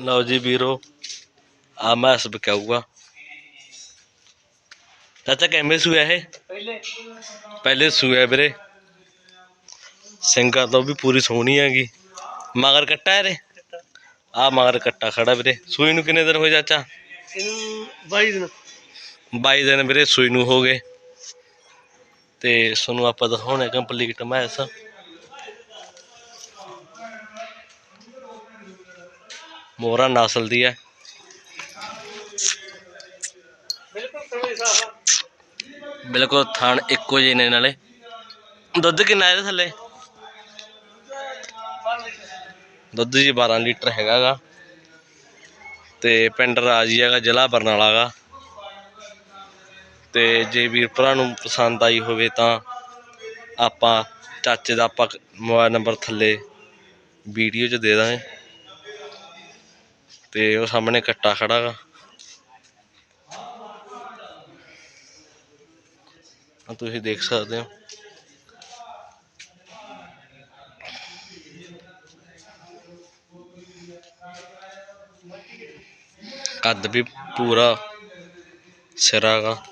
ਲਓ ਜੀ ਵੀਰੋ ਆ ਮੈਸ ਬਕਾਊਗਾ ਚਾਚਾ ਕਿਵੇਂ ਸੂਆ ਇਹ? ਪਹਿਲੇ। ਪਹਿਲੇ ਸੂਆ ਵੀਰੇ। ਸਿੰਘਾਂ ਤੋਂ ਵੀ ਪੂਰੀ ਸੋਹਣੀ ਹੈਗੀ। ਮਗਰ ਕੱਟਾ ਇਹਦੇ? ਆ ਮਗਰ ਕੱਟਾ ਖੜਾ ਵੀਰੇ। ਸੂਈ ਨੂੰ ਕਿੰਨੇ ਦਿਨ ਹੋਏ ਚਾਚਾ? ਇਹਨੂੰ 22 ਦਿਨ। 22 ਦਿਨ ਵੀਰੇ ਸੂਈ ਨੂੰ ਹੋ ਗਏ। ਤੇ ਤੁਹਾਨੂੰ ਆਪਾਂ ਦਿਖਾਉਣੇ ਕੰਪਲੀਟ ਮੈਸ ਮੋਹਰਾ ਨਸਲ ਦੀ ਹੈ। ਬਿਲਕੁਲ ਸਮੇਂ ਥਣ ਇੱਕੋ ਜਿਹੇ ਨੇ ਨਾਲੇ। ਦੁੱਧ ਕਿੰਨਾ ਇਹਦੇ ਥੱਲੇ? ਦੁੱਧ ਜੀ 12 ਲੀਟਰ ਹੈਗਾਗਾ। ਤੇ ਪਿੰਡ ਰਾਜੀ ਹੈਗਾ, ਜ਼ਿਲ੍ਹਾ ਬਰਨਾਲਾ ਗਾ ਤੇ ਜੇ ਵੀਰ ਭਰਾ ਨੂੰ ਪਸੰਦ ਆਈ ਹੋਵੇ ਤਾਂ ਆਪਾਂ ਚਾਚੇ ਦਾ ਆਪਾਂ ਮੋਬਾਈਲ ਨੰਬਰ ਥੱਲੇ ਵੀਡੀਓ 'ਚ ਦੇ ਦਾਂਗੇ। ਤੇ ਉਹ ਸਾਹਮਣੇ ਕੱਟਾ ਖੜਾ ਗਾ। ਆਹ ਤੁਸੀਂ ਦੇਖ ਸਕਦੇ ਹੋ। ਕੱਦ ਵੀ ਪੂਰਾ ਸਿਰਾ ਗਾ।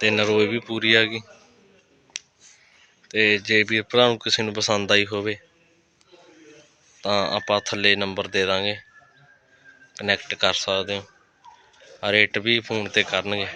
ਤੇ ਨਰੋਏ ਵੀ ਪੂਰੀ ਆ ਗਈ। ਤੇ ਜੇ ਵੀ ਭਰਾ ਨੂੰ ਕਿਸੇ ਨੂੰ ਪਸੰਦ ਆਈ ਹੋਵੇ। ਤਾਂ ਆਪਾਂ ਥੱਲੇ ਨੰਬਰ ਦੇ ਦਾਂਗੇ। ਕਨੈਕਟ ਕਰ ਸਕਦੇ ਹੋ। ਰੇਟ ਵੀ ਫੋਨ ਤੇ ਕਰਨਗੇ।